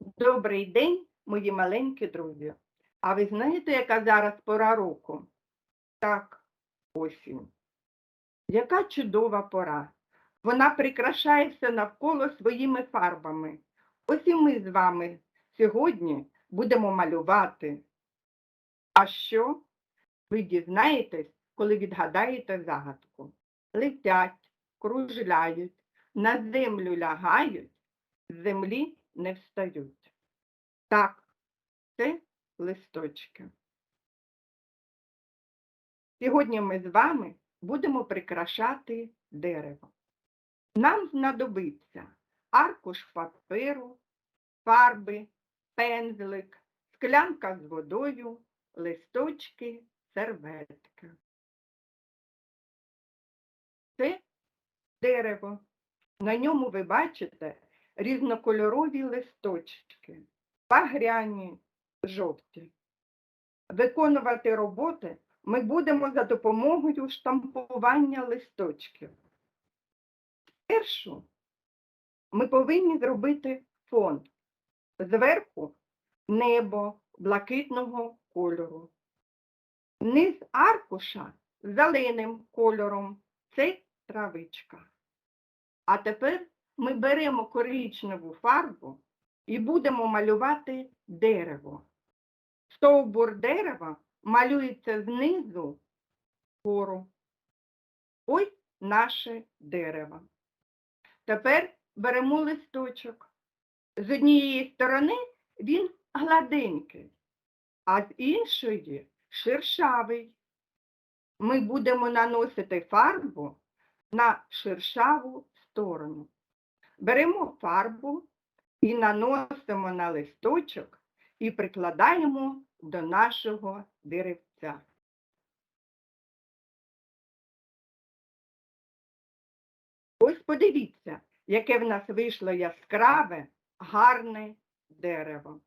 Добрий день, мої маленькі друзі. А ви знаєте, яка зараз пора року? Так, осінь. Яка чудова пора. Вона прикрашає все навколо своїми фарбами. Ось і ми з вами сьогодні будемо малювати. А що? Ви дізнаєтесь, коли відгадаєте загадку. Летять, кружляють, на землю лягають, з землі не встають. Так, це листочки. Сьогодні ми з вами будемо прикрашати дерево. Нам знадобиться аркуш паперу, фарби, пензлик, склянка з водою, листочки, серветки. Це дерево. На ньому ви бачите різнокольорові листочки, багряні, жовті. Виконувати роботи ми будемо за допомогою штампування листочків. Першу ми повинні зробити фон. Зверху небо блакитного кольору. Низ аркуша зеленим кольором це травичка. А тепер ми беремо коричневу фарбу і будемо малювати дерево. Стовбур дерева малюється знизу вгору. Ось наше дерево. Тепер беремо листочок. З однієї сторони він гладенький, а з іншої шершавий. Ми будемо наносити фарбу на шершаву сторону. Беремо фарбу і наносимо на листочок і прикладаємо до нашого деревця. Ось подивіться, яке в нас вийшло яскраве, гарне дерево.